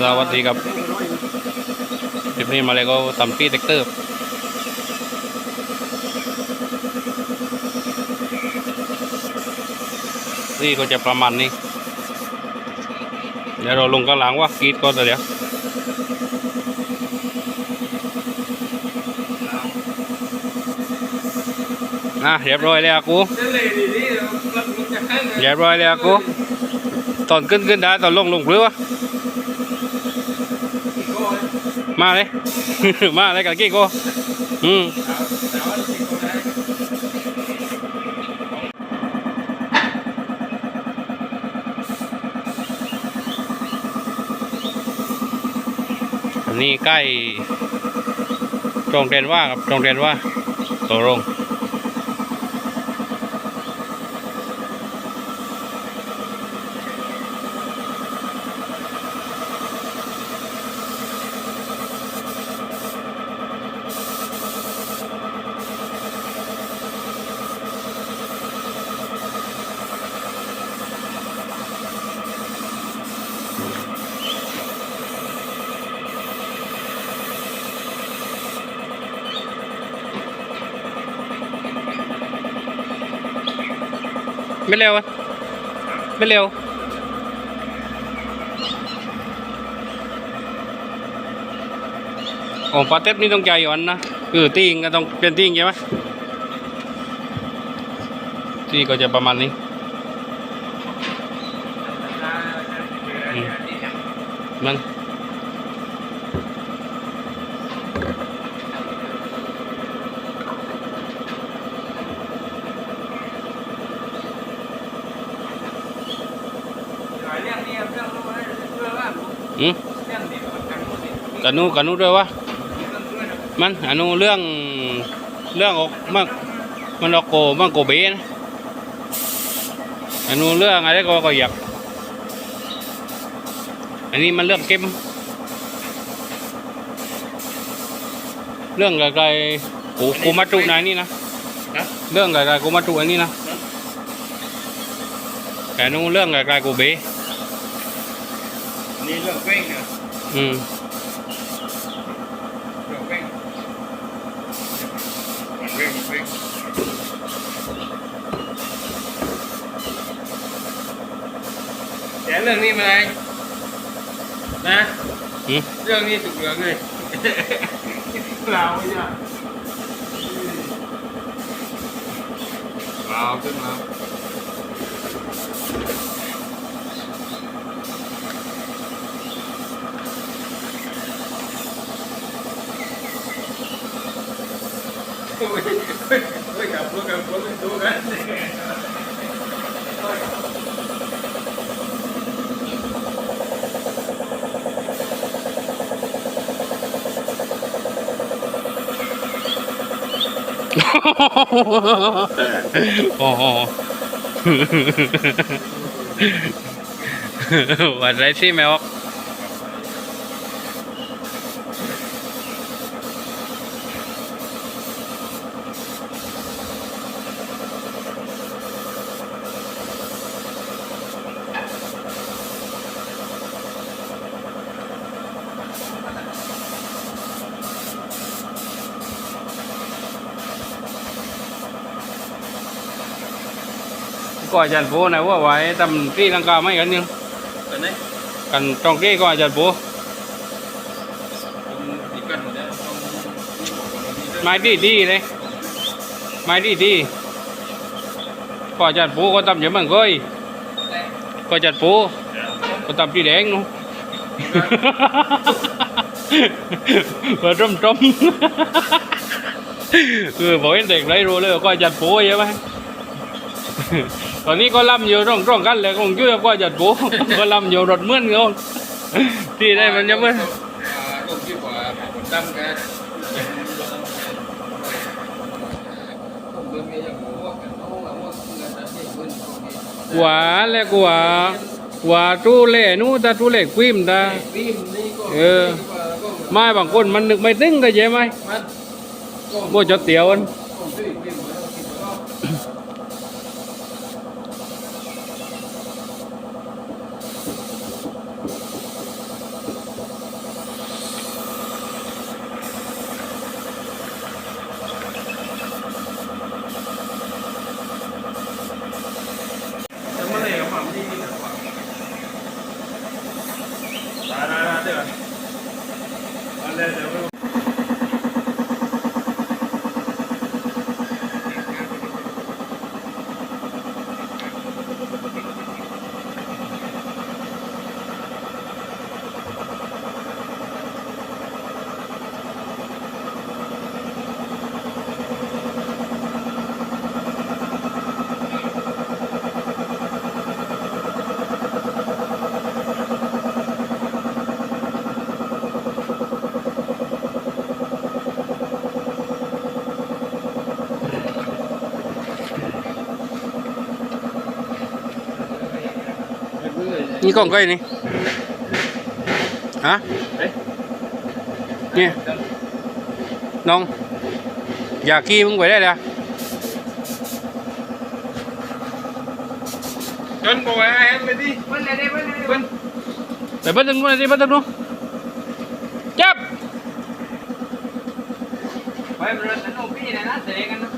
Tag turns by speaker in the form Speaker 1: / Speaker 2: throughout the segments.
Speaker 1: สวัสดีครับคลิปนี้มาเลยก็ตำปี้เต็กเตอร์นี่ก็จะประมาณนี้ เดี๋ยวเราลงกลางว่ากรีดก่อนเดี๋ยวอะเรียบร้อยแล้วอะกูเรียบร้อยแล้วอะกูตอนขึ้นขึ้นได้ตอนลงลงหรือวะ มาเลย มาเลยกับกี้กูอืมนี่ใกล้โรงเรียนว่าครับโรงเรียนว่าตกลง ไม่เร็ว ไม่เร็ว โอ้ปลาเต็บนี่ต้องใจหย่อนนะคือตีงก็ต้องเป็นตีงใช่ไหมที่ก็จะประมาณนี้ มัน อืมกันนูกันนูด้วยวะมันอันนู้เรื่องเรื่องออกมันมันออกโกมันโกเบนะอันนู้เรื่องอะไรก็ก็อยากอันนี้มันเรื่องเก็มเรื่องอะไรๆกูกูมาจุนายนี่นะ
Speaker 2: นะ
Speaker 1: เรื่องอะไรๆกูมาจุอันนี้นะแต่นู้เรื่องอะไรๆกูเบ
Speaker 2: นี่เรื่องเว้งเนี่ย
Speaker 1: อืม
Speaker 2: เรื่องเว้งมันเว้งมันเว้งแต่เรื่องนี้มาเลยนะ
Speaker 1: อืม
Speaker 2: เรื่องนี้ถูกเหลืองเลยเราไม่ใช่เราขึ้นมา อ้ยโอ้ยโอ้ยกับพวกกับพวกกันดูกัน
Speaker 1: โอ้โหวันไรสิแมว กก็อาจารย์โบนะว่าไว้ทำที่ลังกาไม่กันยัง
Speaker 2: กันไหน
Speaker 1: กันตรงที่ก็อาจารย์โบ
Speaker 2: อีกกันหมดแล้วต้องมีบอกกันนี้ด้วย
Speaker 1: ไม้ดีดีเลยไม้ดีดีก็อาจารย์โบก็ทำอย่างมันก้อยก็อาจารย์โบก็ทำที่แดงนู้ว่าจมจมคือบอกให้เด็กไรรู้เลยว่าก็อาจารย์โบใช่ไหม ตอนนี้ก็ล่ำอยู่ร่องร่องกันเลยคงช่ยก็อาจารย์โบก็ล่ำอยู่รถเมื่อนเขาที่ได้มันยังไม่
Speaker 2: อ่าลูกที่กว่าคนดำแกผมเบิ่งไงอย่างหัวกันเอาละว่าเงินนั้นที่เพิ่นเขานี่
Speaker 1: หวาและกว่าหว่าตู้เล่นู้ตาตู้เล่ควิมตาเออไม้บางคนมันนึกไม่ตึงก็ใช่ไหม
Speaker 2: มันก็
Speaker 1: โบจะเตียวอัน
Speaker 2: ก็ซื้อฟิล์มแล้วคิดว่า
Speaker 3: เลยเดี๋ยวไม่
Speaker 1: นี่กล้องใกล้นี่ฮะเนี่ยน้อง อยากขี่มึงไปได้เลย
Speaker 3: จนบอกว่าแอนไปดิเบิ้ลเลยดิเบิ้ลเลยเบิ้ล
Speaker 1: ไปเบิ้ลตึงนู้นเลยสิเบิ้ลตึงนู้นจับ
Speaker 3: ไปมันเดินสนุกพี่นะนะเตะกันนะ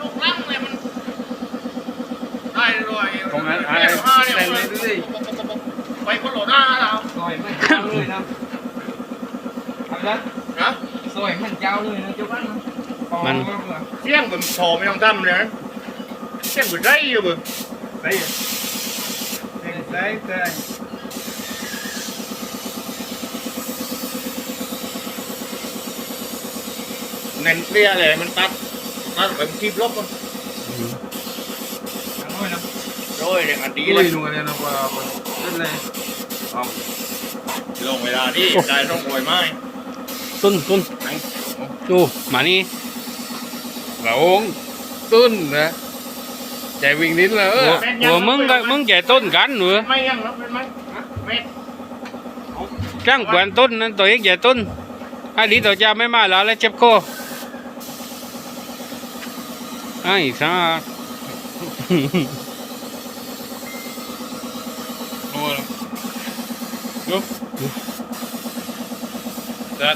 Speaker 3: ลูกลังเลยมันได้รวยตรงนั้นไอ้เต็มเลยดูสิ ไปคนโหลดหน้าเราซอยมันเจ้าเลยนะทำนั้นนะซอยมันเจ้าเลยนะเจ้าบ้านเสี่ยงผมโชว์ไม่ต้องทำเลยนะเสี่ยงผมได้อยู่บ่ได้ได้ได้เน้นเปรี้ยเลยมันตัดตัดแบบคีบลบมันโรยนะโรยอย่างอันดีเลยดูเลยนะว่า นั่นเลยเอาลงเวลาที่ได้ต้องโรยไม้
Speaker 1: ตุ้นตุ้นดูมานี่
Speaker 3: หลงตุ้นนะใจวิ่งนิดเลย
Speaker 1: หัวหัวมึงก็มึงแก่ต้นกันหนู
Speaker 3: ไม่ยังรับเป็นไหมไม่
Speaker 1: จ้างกวนต้นนั้นตัวเองแก่ต้นไอ้ดีตัวจะไม่มาแล้วแล้วเจ็บคอไอ้ซ่า
Speaker 3: ลุกจั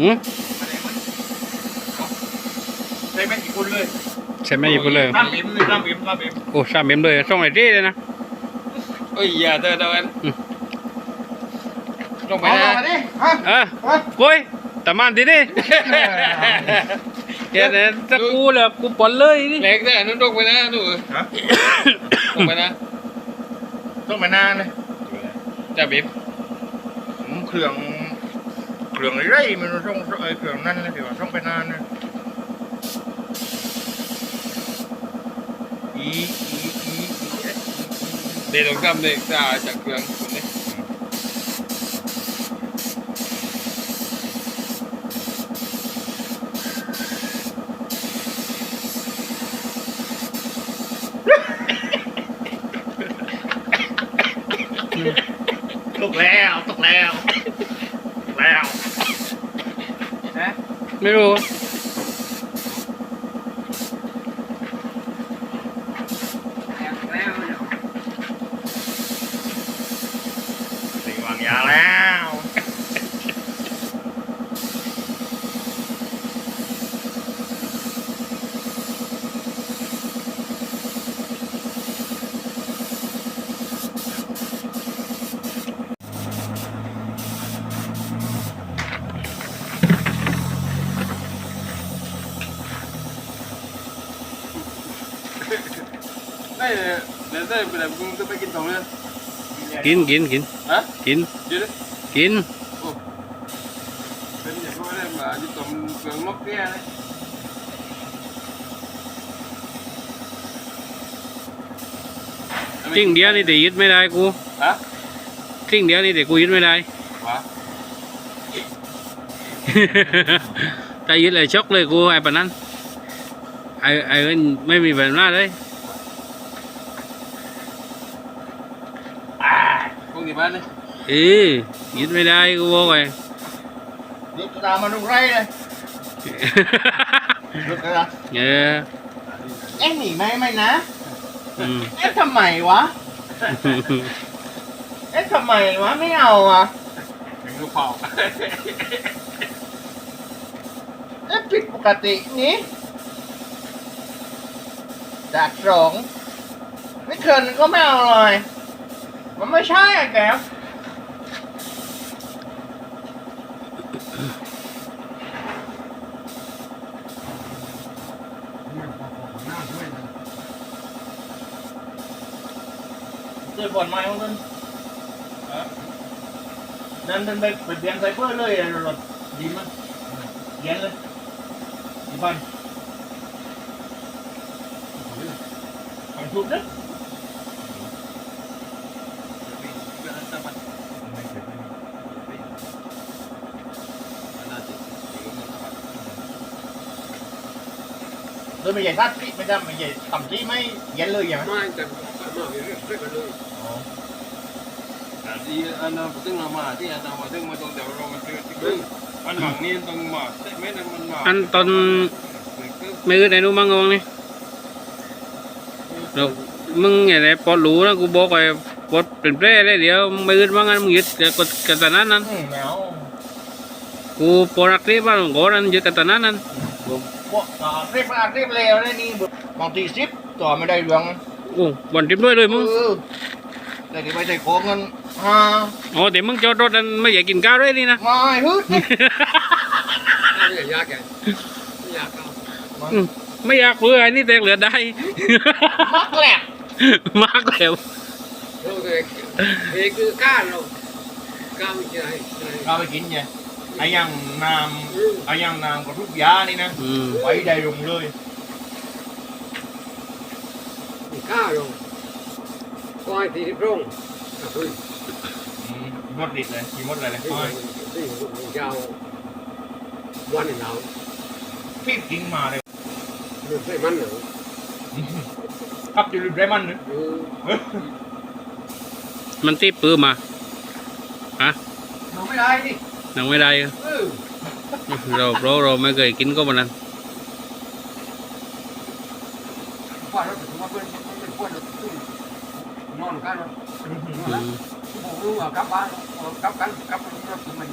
Speaker 1: หืม
Speaker 3: ใช่ไหมกี่คนเลย
Speaker 1: ใช่ไหมหยิบไปเลย
Speaker 3: ตั้มอิ่มเลยตั้มอิ่มตั้มอิ่ม
Speaker 1: โอ้สามเอ็มเลยส่งไอ้ที่เลยนะ
Speaker 3: เอ้ยอย่าเดินเดินลงไปนะ
Speaker 1: เออโว้ยตะมันทีนี่เดี๋ยวเดี๋ยวจะกูเลยกูปนเลยนี่
Speaker 3: เล็กแต่นั่นลงไปนะหนูลงไปนะต้องไปนานเลยจะบิ๊บเครื่อง เครื่องไรมันต้องไอ้เครื่องนั่นเลยพี่ว่าต้องไปนานนะอีอีอีเดี๋ยวต้องทำเด็กจากจากเครื่องคุณนี่ตกแล้วตกแล้วแล้ว
Speaker 1: ไม่รู้
Speaker 3: แล้วสิงวางยาแล้ว ได้เลยเดี๋ยวได้ไปแบบมึงจะไปกินสองเรื่อง
Speaker 1: กินกินกิน
Speaker 3: ฮะ
Speaker 1: กิน
Speaker 3: เดี๋ยว
Speaker 1: กิน
Speaker 3: เป็นอย่างว่าได้มาที่ตมเกลืองมกเกี้ยเลย
Speaker 1: สิ่งเดียวนี่แต่ยึดไม่ได้กู
Speaker 3: ฮะ
Speaker 1: สิ่งเดียวนี่แต่กูยึดไม่ได้
Speaker 3: วะ
Speaker 1: ถ้ายึดเลยช็อกเลยกูไอ้ปะนั้นไอ้ไอ้เอิ้นไม่มีปัญหาเลย
Speaker 3: พว กนี้บ้านเลย
Speaker 1: เออยึดไม่ได้กูบอกไว้
Speaker 3: รถตามมาตรงไรเลยรถกระดาษ
Speaker 1: เออ
Speaker 3: เอ็งหนีไหมไม่นะ
Speaker 1: อืม
Speaker 3: เอ๊ะทำไมวะเอ๊ะทำไมวะไม่เอาอะ
Speaker 4: ถึงลูกเผา
Speaker 3: เอ๊ะผิดปกตินี้จากสองไม่เคินก็ไม่เอาเลย มันไม่ใช่อะแกวเจอผ่อนไม้ของนั่นนั่นนั่นไปไปเบียนไซเฟอร์เลยอะรถดีมั้ยเบียนเลยดีบ้านทำทุบนะ โดยไม่ใหญ่ทัดที่ไม่จำไม่ใหญ่ต่ำที่ไม่เย็นเลยอย่างนั้น
Speaker 4: ไม่แต่มาเรื่อยๆไปเลยที่อันนั้นตึ้งมาที่อันนั้นมาตึ้งมาตรงเดี๋ยวเรามาตึ้งตึ้งอันหลังนี้ตรงมาแต่ไม่ได้มันมา
Speaker 1: อันตอนไม่อึดไหนนู้มั่งงงนี่เรามึงไงไหนปอดรู้นะกูบอกไปปอดเป็นแผลเลยเดี๋ยวมึงไม่อึดว่างั้นมึงยึดกับกดกันตนั้นนั้น
Speaker 3: อืมแมว
Speaker 1: กูปอดรักเรียบบ้านของกูนั้นยึดกันตนั้นนั้น
Speaker 3: พวกอ่าเรียบอาเรียบเลวได้นี่บางทีซิปต่อไม่ได้เรื่อง
Speaker 1: โอ้วันทิพย์ด้วยเลยมึง
Speaker 3: เออแต่ที่ไม่ใช่โกงเงินฮ่า
Speaker 1: อ๋อแต่มึงจอดรถนั้นไม่อยากกินข้าวด้วยนี่นะ
Speaker 3: ไม่ฮึด
Speaker 4: ไม่อยากแกไม่อยากเอา
Speaker 1: อืมไม่อยากเบื่อไอ้นี่แต่เหลือได้
Speaker 3: มักแหลก
Speaker 1: มากแล้ว
Speaker 4: เราเลยเอกคือก้านเราก้านไม่ใช่
Speaker 3: เราไปกินไง ไอ้ยังน้ำไอ้ยังน้ำกับทุกยานี่นะ
Speaker 1: อืม
Speaker 3: ไว้ได้ลงเลย
Speaker 4: ก้าเราก็ให้ตีที่พร่องคือ
Speaker 3: อืมมดดิดเลยมีมดอะไรเลย
Speaker 4: ที่ที่ยาววันหนาว
Speaker 3: พี่กินมาเลย
Speaker 4: มันใช่มันเหรอ
Speaker 3: ขับอยู่ริมไรมันนึ
Speaker 4: เออ
Speaker 1: มันตีปื้มาฮะ
Speaker 3: เราไม่ได้ดิ
Speaker 1: ยังไม่ได้เหรอ
Speaker 3: เออ
Speaker 1: เราเราเราไม่เคยกินก็มันนั้น
Speaker 4: ว่าเราถึงมาเป็นเป็นคนนอนกัน
Speaker 1: อืม
Speaker 4: ผมรู้ว่ากลับบ้านกลับกันกลับกันเราถึงมัน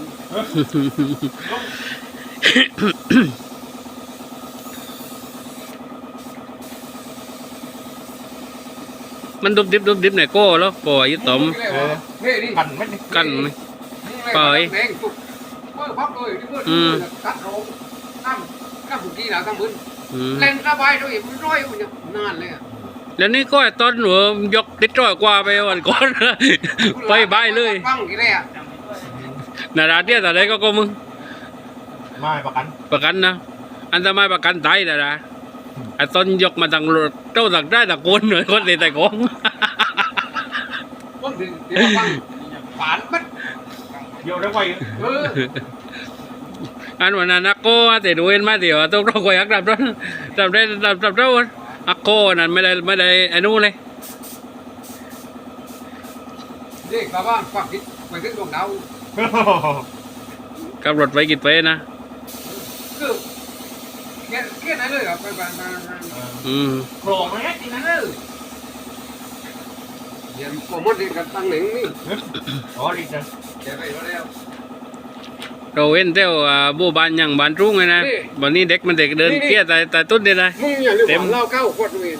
Speaker 1: มันดุบดิบดุบดิบไหนก็แล้วปล่อยยึดตอม
Speaker 4: เฮ้ยนี่
Speaker 3: กันไม่ได้
Speaker 1: กันไหม
Speaker 4: ปล่อยแดงสุด เมื่อพักเลยที่เมื่อตัดโรงน้ำน้ำบุกี้แล้วทั้งมึน
Speaker 1: อืม
Speaker 4: เล่นสบายด้วยมันร้อยมันนานเลย
Speaker 1: แล้วนี่ก็ไอ้ตอนหนูยกติดร้อยกว่าไปวันก่อนไปบายเลย
Speaker 4: ฟังกี่แรก
Speaker 1: นาราเดียแต่ไรก็ก็มึง
Speaker 3: ไม่ประกัน
Speaker 1: ประกันนะอันตรายประกันตายแต่ละไอ้ตอนยกมาต่างรถเจ้าต่างได้ต่างคนหน่อยคนเลยแต่กอง
Speaker 4: ผมถึงเดี๋ยวฟังฝานมัน
Speaker 3: เดี๋ยวได้ไว้
Speaker 4: เออ
Speaker 1: อันวันนั้นนักโก้แต่ดูเห็นมาเดี๋ยวต้องต้องคอยอักดับรถดับได้ดับดับเจ้าอักโก้นั่นไม่ได้ไม่ได้ไอ้นู่นเลย
Speaker 4: เด็กบ้านฟังคิดไปถึงดวงดาว
Speaker 1: กับรถไปกินไปนะ
Speaker 4: คือแค่แค่นั้นเลยเหรอไปไปไป
Speaker 1: อืม
Speaker 3: โครงเลยทีนั้นเลย
Speaker 4: เดี๋ยวผมมันเด็กกันตั้งหนึ่งนี่
Speaker 3: อ๋อดีจัง
Speaker 4: แกไปแล้ว
Speaker 1: เราเห็นเจ้าอ่าบูบานยังบานรุ่งเลยนะวันนี้เด็กมันเด็กเดินเกี้ยแต่แต่ต้นเดียวเลย
Speaker 4: มึงอย่าลืม
Speaker 1: เต็ม
Speaker 4: ว่าเราเก้าคนเอง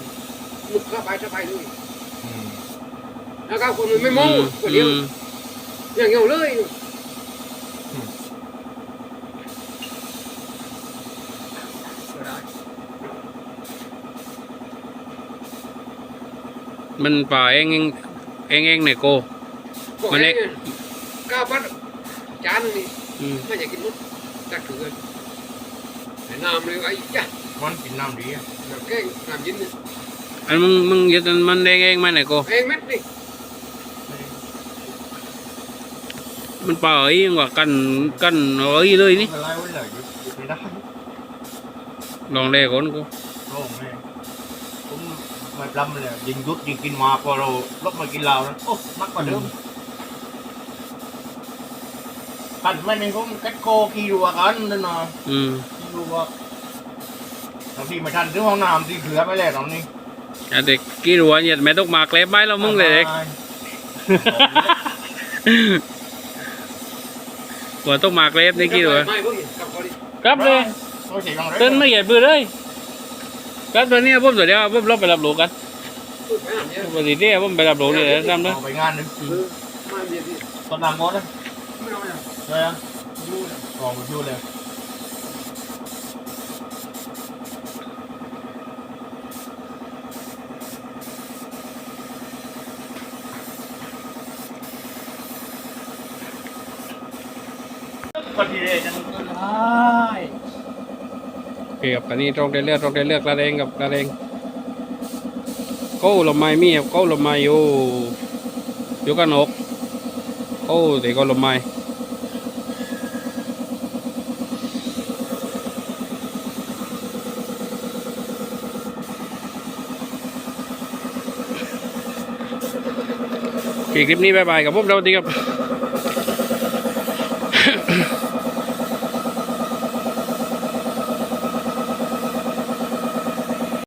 Speaker 4: มึงเข้าไปเข้าไปนี่แล้วเก้าคนมันไม่มองคนเดียว
Speaker 1: อืม
Speaker 4: อย่างเงี้ยเลย
Speaker 1: มันป่าเองเองเองเองเนี่ยโกมันเล็ก
Speaker 4: ก้าวปัดจานนี่
Speaker 1: อืม
Speaker 4: ไม่อยากกินมุดจักเถือนน้ำเลยไอ้จ้ะ
Speaker 3: มันกินน้ำดีอะ
Speaker 4: น้ำแกงน้ำยินนี่
Speaker 1: อันมึงมึงยึดอันมันเองเองไหมเนี่ยโก
Speaker 4: เองเม็ดนี่
Speaker 1: มันป่าเอ้ยกว่ากันกันเอ้ยเลยนี่
Speaker 3: ไม่เป็นไรไว้เลยไม่ได้
Speaker 1: ลองเล่ก่อนกู
Speaker 3: โล่งแม่ผมไม่ปล้ำเลยยิงยุดยิงกินมาพอเราลบมากินเรานะโอ้มักกว่าเดิม ไปขันไม่เป็นผมกัดโกกีรัวกันนั่นน่ะ
Speaker 1: อืม
Speaker 3: กีรัวบางทีไม่ทันถึงห้องน้ำที่เหลือไปแล้วตอนนี้
Speaker 1: อะเด็กกี่รัวเนี่ยไม่ต้องมาเกล็บไม้เรามึงเลยเด็กหัวต้องมาเกล็บนี่กี่รัว
Speaker 4: ไม่พวกนี้กับคนนี้
Speaker 1: ครับเลย
Speaker 3: ไม่ใช่ยังไง
Speaker 1: เต้นไม่ใหญ่ปืนเลยครับตัวนี้ผมตัวเดียวผมรบไปรับรู้กัน
Speaker 4: พูดไปหาเนี่ย
Speaker 1: ปกติเนี่ยผมไปรับรู้เลยทำนะ
Speaker 3: เอาไปงานหนึง
Speaker 4: คือมาเดียวที่
Speaker 3: ตอนนำงดนะ
Speaker 4: ไม่เอาไม่เอา
Speaker 3: ใช่ไหม
Speaker 4: ดูเลย
Speaker 3: ออกไปดูเลยคนที่เรียนจะต้องได้
Speaker 1: โอเคครับตอนนี้ตรงได้เลือกตรงได้เลือกกระเดงกับกระเดงโก้ลมไม้มีครับโก้ลมไม้อยู่อยู่กันอกโอ้เด็กก็ลมไม้ คคลิปนี้บายบายกับผมเราดีครับ